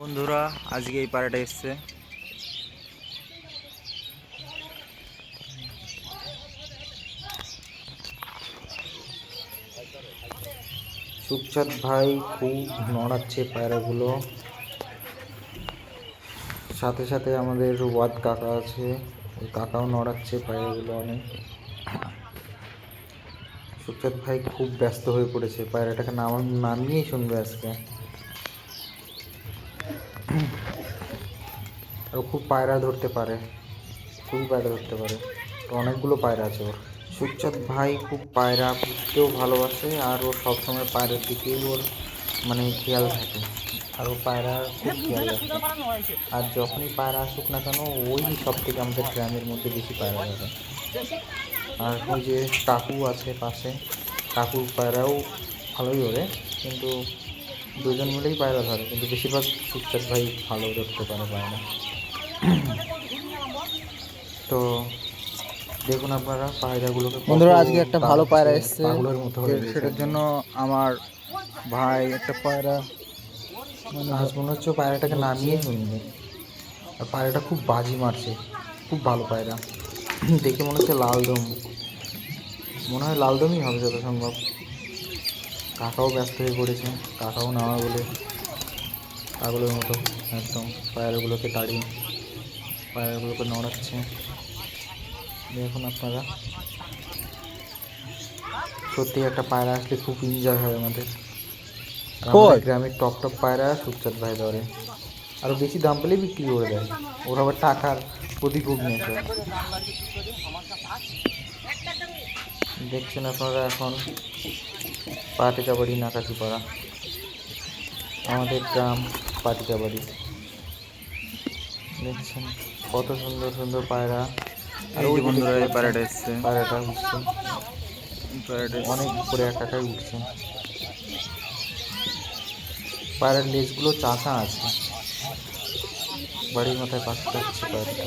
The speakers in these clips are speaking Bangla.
বন্ধুরা, আজকে এই পাড়াটা এসছে। সুখচাঁদ ভাই খুব নড়াচ্ছে পায়রাগুলো। সাথে সাথে আমাদের ওয়াদ কাকা আছে, ওই কাকাও নড়াচ্ছে পায়রাগুলো অনেক। সুখচাঁদ ভাই খুব ব্যস্ত হয়ে পড়েছে, পায়রাটাকে নাম নামিয়েই শুনবে আজকে। ও খুব পায়রা ধরতে পারে। খুবই পায়রা ধরতে পারে। তো অনেকগুলো পায়রা আছে ওর। সুখচাঁদ ভাই খুব পায়রা পুষতেও ভালোবাসে আর ও সবসময় পায়রার দিকেই ওর মানে খেয়াল থাকে। আর ও পায়রা খুব খেয়াল রাখে। আর যখনই পায়রা আসুক না কেন, ওই সব থেকে আমাদের গ্রামের মধ্যে বেশি পায়রা থাকে আর ওই যে কাকু আছে পাশে, কাকুর পায়রাও ভালোই ওরে কিন্তু দুজন মিলেই পায়রা ধরে কিন্তু বেশিরভাগ সুখচাঁদ ভাই ভালো ধরতে পারে পায়রা। তো দেখুন আপনারা পায়রাগুলোকে বন্ধুরা আজকে একটা ভালো পায়রা এসছে। সেটার জন্য আমার ভাই একটা পায়রা মানে মনে হচ্ছে পায়রাটাকে নামিয়ে শুনবে আর পায়রাটা খুব বাজি মারছে খুব ভালো পায়রা। দেখে মনে হচ্ছে লালদম। মনে হয় লালদমই হবে যত সম্ভব কাকাও ব্যস্ত হয়ে পড়েছে কাকাও নামা বলে পাগলের মতো একদম পায়রাগুলোকে তাড়িয়ে পায়রাগুলোকে নড়াচ্ছে। দেখুন আপনারা। সত্যি একটা পায়রা আসলে খুব এনজয় হয় আমাদের। গ্রামের টপ টপ পায়রা সুখচাঁদ ভাই ধরে। আরও বেশি দাম পেলে বিক্রি করে দেয়। ওর আবার টাকার প্রতি খুব নেশা দেখছেন আপনারা এখন? পাটিকাবাড়ি নাকাচি পাড়া। আমাদের গ্রাম পাটিকাবাড়ি দেখছেন কত সুন্দর সুন্দর পায়রা। আর ওই যে যে বন্ধুরা এই পায়রাটা এসছে। পায়রাটা উঠছে। পায়রাটা অনেক উপরে একাকাই উঠছে। পায়রার লেজগুলো চাচা আছে। বাড়ির মাথায় পাশে যাচ্ছে পায়রাটা।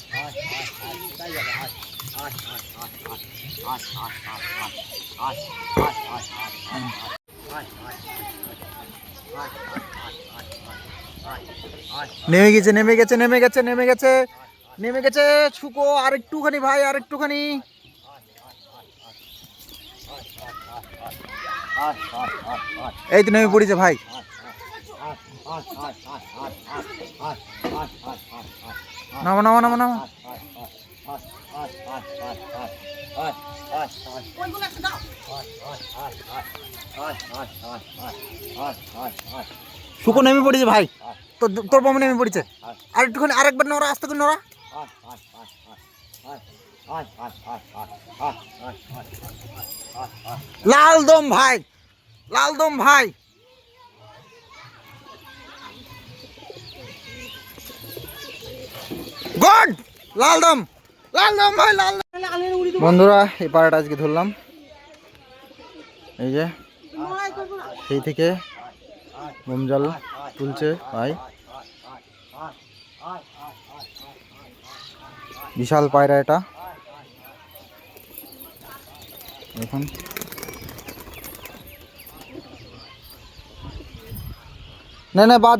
নেমে গেছে নেমে গেছে নেমে গেছে নেমে গেছে নেমে গেছে। ছুকো আর একটুখানি ভাই আর একটুখানি এই তো নেমে পড়েছে ভাই। নামো নামো নামো নামো। শুকো নেমে পড়েছে ভাই। তোর তোর বামে নেমে পড়েছে। আর একটুখানি আরেকবার নড়া, আস্তে করে নড়া। লালদম ভাই লালদম ভাই। গুড! লালদম লালদম ভাই, লাল বন্ধুরা, এই পাড়াটা আজকে ধরলাম। এই যে, সেই থেকে মোমজাল তুলছে ভাই। বিশাল পায়রা এটা। এখন। না না, বাদ।